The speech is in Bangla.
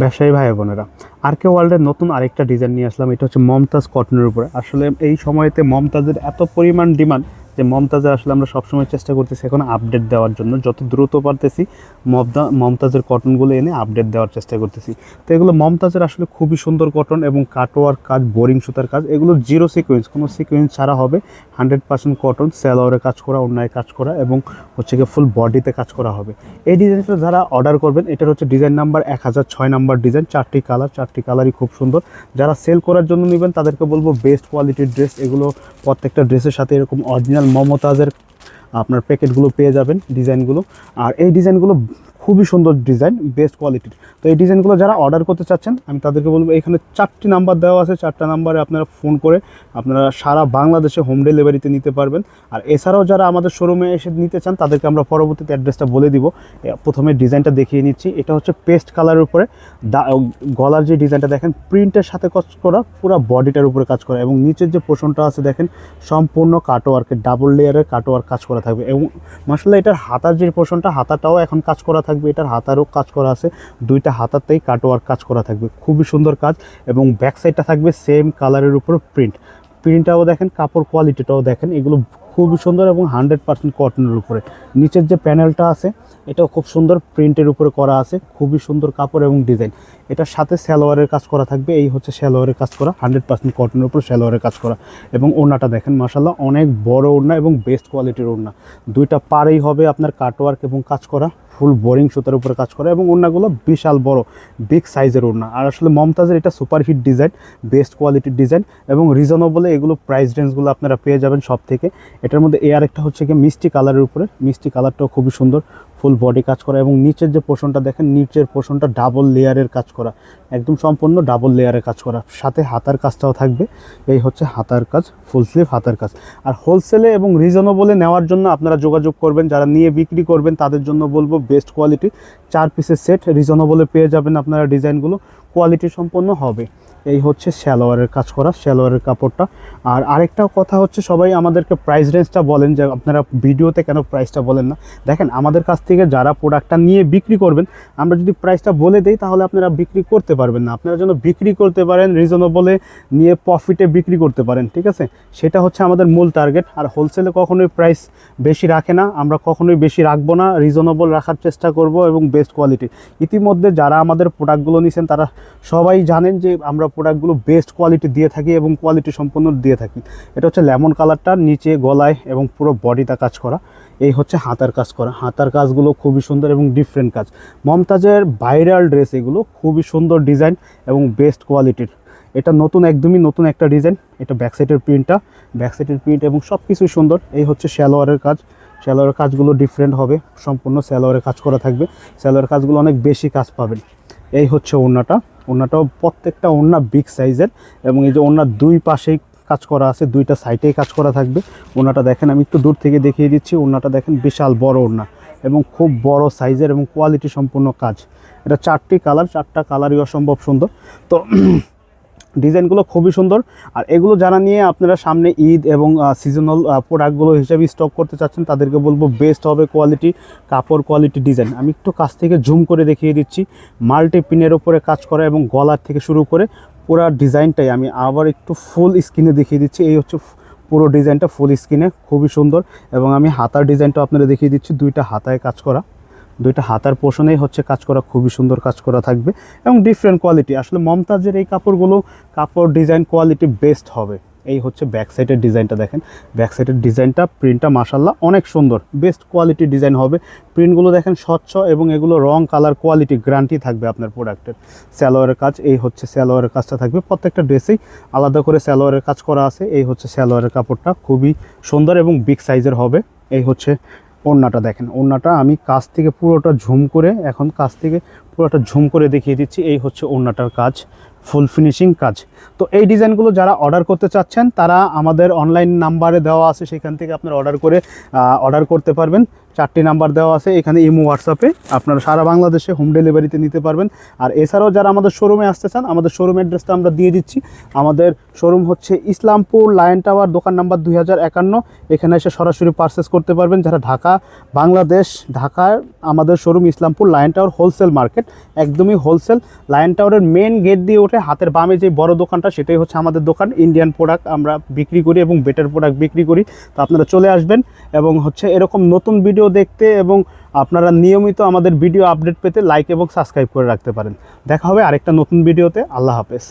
ব্যবসায়ী ভাই বোনেরা। আর কে ওয়ার্ল্ডের নতুন আরেকটা ডিজাইন নিয়ে আসলাম, এটা হচ্ছে মমতাজ কটনের উপরে। আসলে এই সময়তে মমতাজের এত পরিমাণ ডিমান্ড যে মমতাজের আসলে আমরা সবসময় চেষ্টা করতেছি এখন আপডেট দেওয়ার জন্য। যত দ্রুত পারতেছি, মমতা, মমতাজের কটনগুলো এনে আপডেট দেওয়ার চেষ্টা করতেছি। তো এগুলো মমতাজের আসলে খুবই সুন্দর কটন এবং কাটোয়ার কাজ বোরিং সুতার কাজ, এগুলো জিরো সিকোয়েন্স কোনো সিকোয়েন্স ছাড়া হবে। হান্ড্রেড পার্সেন্ট কটন স্যালোয়ারে কাজ করা, অন্যায় কাজ করা এবং হচ্ছে গিয়ে ফুল বডিতে কাজ করা হবে। এই ডিজাইনটা যারা অর্ডার করবেন, এটার হচ্ছে ডিজাইন নাম্বার এক হাজার ছয় নাম্বার ডিজাইন চারটি কালার চারটি কালারই খুব সুন্দর। যারা সেল করার জন্য নেবেন, তাদেরকে বলব বেস্ট কোয়ালিটির ড্রেস এগুলো প্রত্যেকটা ড্রেসের সাথে এরকম অরিজিনাল মমতাজের আপনার প্যাকেটগুলো পেয়ে যাবেন ডিজাইনগুলো আর এই ডিজাইনগুলো খুবই সুন্দর ডিজাইন বেস্ট কোয়ালিটির তো এই ডিজাইনগুলো যারা অর্ডার করতে চাচ্ছেন, আমি তাদেরকে বলব, এখানে চারটি নাম্বার দেওয়া আছে। চারটা নাম্বারে আপনারা ফোন করে আপনারা সারা বাংলাদেশে হোম ডেলিভারিতে নিতে পারবেন। আর এছাড়াও যারা আমাদের শোরুমে এসে নিতে চান, তাদেরকে আমরা পরবর্তীতে অ্যাড্রেসটা বলে দিব। প্রথমে ডিজাইনটা দেখিয়ে নিচ্ছি। এটা হচ্ছে পেস্ট কালারের উপরে। গলার যে ডিজাইনটা দেখেন প্রিন্টের সাথে কাজ করা, পুরো বডিটার উপরে কাজ করা। এবং নিচের যে পোষণটা আছে দেখেন, সম্পূর্ণ কাটোয়ার্কের ডাবল লেয়ারের কাটোয়ার কাজ করা থাকবে। এবং মাসাল্লাহ এটার হাতার যে পোষণটা হাতাটাও এখন কাজ করা এটার হাতারও কাজ করা আছে। দুইটা হাতাতেই কাটোয়ার কাজ করা থাকবে। খুবই সুন্দর কাজ এবং ব্যাক সাইডটা থাকবে সেম কালারের উপর প্রিন্ট প্রিন্টটাও দেখেন, কাপড় কোয়ালিটিটাও দেখেন, এগুলো খুবই সুন্দর এবং হান্ড্রেড পার্সেন্ট কটনের উপরে। নিচের যে প্যানেলটা আছে, এটাও খুব সুন্দর প্রিন্টের উপরে করা আছে, খুবই সুন্দর কাপড় এবং ডিজাইন এটার সাথে সালোয়ারের কাজ করা থাকবে, এই হচ্ছে স্যালোয়ারের কাজ করা হান্ড্রেড পার্সেন্ট কটনের উপর সালোয়ারের কাজ করা। এবং ওড়নাটা দেখেন মাসাল্লাহ অনেক বড় ওড়না এবং বেস্ট কোয়ালিটির ওড়না। দুইটা পারেই হবে আপনার কাটওয়ার্ক এবং কাজ করা। ফুল বোরিং সুতার উপরে কাজ করা এবং ওড়নাগুলো বিশাল বড় বিগ সাইজের ওড়না। আর আসলে মমতাজের এটা সুপারহিট ডিজাইন বেস্ট কোয়ালিটির ডিজাইন এবং রিজনেবলে এগুলো প্রাইস রেঞ্জগুলো আপনারা পেয়ে যাবেন সব থেকে এটার মধ্যে এ আরেকটা হচ্ছে কি মিষ্টি কালারের উপরে। মিষ্টি কালারটাও খুবই সুন্দর। ফুল বডি কাজ করা এবং নিচের যে পোষণটা দেখেন, নিচের পোষণটা ডাবল লেয়ারের কাজ করা। একদম সম্পূর্ণ ডাবল লেয়ারের কাজ করা। সাথে হাতার কাজটাও থাকবে। এই হচ্ছে হাতার কাজ ফুল স্লিভ হাতার কাজ। আর হোলসেলে এবং রিজনেবলে নেওয়ার জন্য আপনারা যোগাযোগ করবেন। যারা নিয়ে বিক্রি করবেন, তাদের জন্য বলব বেস্ট কোয়ালিটি চার পিসের সেট রিজনেবলে পেয়ে যাবেন আপনারা ডিজাইনগুলো কোয়ালিটি সম্পন্ন হবে। এই হচ্ছে স্যালোয়ারের কাজ করা স্যালোয়ারের কাপড়টা। আর আরেকটা কথা হচ্ছে, সবাই আমাদেরকে প্রাইস রেঞ্জটা বলেন যে, আপনারা ভিডিওতে কেন প্রাইসটা বলেন না? দেখেন, আমাদের কাছ থেকে যারা প্রোডাক্টটা নিয়ে বিক্রি করবেন, আমরা যদি প্রাইসটা বলে দেই, তাহলে আপনারা বিক্রি করতে পারবেন না। আপনারা যেন বিক্রি করতে পারেন রিজনেবলে নিয়ে প্রফিটে বিক্রি করতে পারেন, ঠিক আছে? সেটা হচ্ছে আমাদের মূল টার্গেট আর হোলসেলে কখনোই প্রাইস বেশি রাখে না, আমরা কখনোই বেশি রাখব না রিজনেবল রাখার চেষ্টা করব এবং বেস্ট কোয়ালিটি ইতিমধ্যে যারা আমাদের প্রোডাক্টগুলো নিছেন, তারা সবাই জানেন যে, আমরা প্রোডাক্টগুলো বেস্ট কোয়ালিটি দিয়ে থাকি এবং কোয়ালিটি সম্পন্ন দিয়ে থাকি। এটা হচ্ছে লেমন কালারটা নিচে গলায় এবং পুরো বডিটা কাজ করা। এই হচ্ছে হাতার কাজ করা। হাতার কাজগুলো খুবই সুন্দর এবং ডিফারেন্ট কাজ। মমতাজের ভাইরাল ড্রেস এগুলো খুবই সুন্দর ডিজাইন এবং বেস্ট কোয়ালিটির এটা নতুন, একদমই নতুন একটা ডিজাইন এটা ব্যাক সাইডের প্রিন্টটা ব্যাক সাইডের প্রিন্ট এবং সব কিছুই সুন্দর। এই হচ্ছে শ্যালোয়ারের কাজ। শ্যালোয়ারের কাজগুলো ডিফারেন্ট হবে। সম্পূর্ণ স্যালোয়ারের কাজ করা থাকবে। স্যালোয়ারের কাজগুলো অনেক বেশি কাজ পাবেন। এই হচ্ছে ওড়নাটা। ওড়নাটাও প্রত্যেকটা ওড়না বিগ সাইজের এবং এই যে ওনার দুই পাশেই কাজ করা আছে, দুইটা সাইডেই কাজ করা থাকবে। ওনাটা দেখেন, আমি একটু দূর থেকে দেখিয়ে দিচ্ছি ওনাটা দেখেন বিশাল বড় ওনা এবং খুব বড় সাইজের এবং কোয়ালিটি সম্পূর্ণ কাজ। এটা চারটি কালার চারটা কালারই অসম্ভব সুন্দর। তো ডিজাইনগুলো খুবই সুন্দর। আর এগুলো যারা নিয়ে আপনারা সামনে ঈদ এবং সিজনাল প্রোডাক্টগুলো হিসেবে স্টক করতে চাচ্ছেন, তাদেরকে বলব বেস্ট হবে কোয়ালিটি কাপড় কোয়ালিটি ডিজাইন আমি একটু কাছ থেকে জুম করে দেখিয়ে দিচ্ছি। মাল্টি পিনের ওপরে কাজ করা এবং গলার থেকে শুরু করে পুরো ডিজাইনটাই আমি আবার একটু ফুল স্ক্রিনে দেখিয়ে দিচ্ছি। এই হচ্ছে পুরো ডিজাইনটা ফুল স্ক্রিনে খুবই সুন্দর। এবং আমি হাতার ডিজাইনটা আপনারা দেখিয়ে দিচ্ছি। দুইটা হাতায় কাজ করা। দুইটা হাতার পোষণেই হচ্ছে কাজ করা, খুবই সুন্দর কাজ করা থাকবে এবং ডিফারেন্ট কোয়ালিটি আসলে মমতাজের এই কাপড়গুলো কাপড় ডিজাইন কোয়ালিটি বেস্ট হবে। এই হচ্ছে ব্যাক সাইডের ডিজাইনটা দেখেন। ব্যাক সাইডের ডিজাইনটা প্রিন্টটা মাসাল্লাহ অনেক সুন্দর। বেস্ট কোয়ালিটি ডিজাইন হবে। প্রিন্টগুলো দেখেন স্বচ্ছ এবং এগুলো রং কালার কোয়ালিটি গ্যারান্টি থাকবে আপনার প্রোডাক্টের স্যালোয়ারের কাজ, এই হচ্ছে স্যালোয়ারের কাজটা থাকবে। প্রত্যেকটা ড্রেসেই আলাদা করে স্যালোয়ারের কাজ করা আছে। এই হচ্ছে স্যালোয়ারের কাপড়টা, খুবই সুন্দর এবং বিগ সাইজের হবে। এই হচ্ছে ওড়নাটা দেখেন, ওড়নাটা আমি কাছ থেকে পুরোটা ঝুম করে, এখন কাছ থেকে পুরোটা ঝুম করে দেখিয়ে দিচ্ছি, এই হচ্ছে ওড়নাটার কাজ। ফুল ফিনিশিং কাজ। তো এই ডিজাইনগুলো যারা অর্ডার করতে চাচ্ছেন, তারা আমাদের অনলাইন নাম্বারে দেওয়া আছে, সেখান থেকে আপনারা অর্ডার করে অর্ডার করতে পারবেন। চারটি নাম্বার দেওয়া আছে, এখানে ইমো হোয়াটসঅ্যাপে আপনারা সারা বাংলাদেশে হোম ডেলিভারিতে নিতে পারবেন। আর এছাড়াও যারা আমাদের শোরুমে আসতে চান, আমাদের শোরুম অ্যাড্রেসটা আমরা দিয়ে দিচ্ছি। আমাদের শোরুম হচ্ছে ইসলামপুর লায়ন টাওয়ার দোকান নাম্বার দুই হাজার একান্ন। এখানে এসে সরাসরি পারচেস করতে পারবেন। যারা ঢাকা, বাংলাদেশ, ঢাকার আমাদের showroom Islampur lion tower wholesale market একদমই হোলসেল লায়ন টাওয়ারের মেন গেট দিয়ে উঠে হাতের বামে যে বড় দোকানটা, সেটাই হচ্ছে আমাদের দোকান। ইন্ডিয়ান প্রোডাক্ট আমরা বিক্রি করি এবং বেটার প্রোডাক্ট বিক্রি করি। তো আপনারা চলে আসবেন এবং হচ্ছে এরকম নতুন ভিডিও দেখতে এবং আপনারা নিয়মিত আমাদের ভিডিও আপডেট পেতে লাইক এবং সাবস্ক্রাইব করে রাখতে পারেন। দেখা হবে আরেকটা নতুন ভিডিওতে আল্লাহ হাফেজ।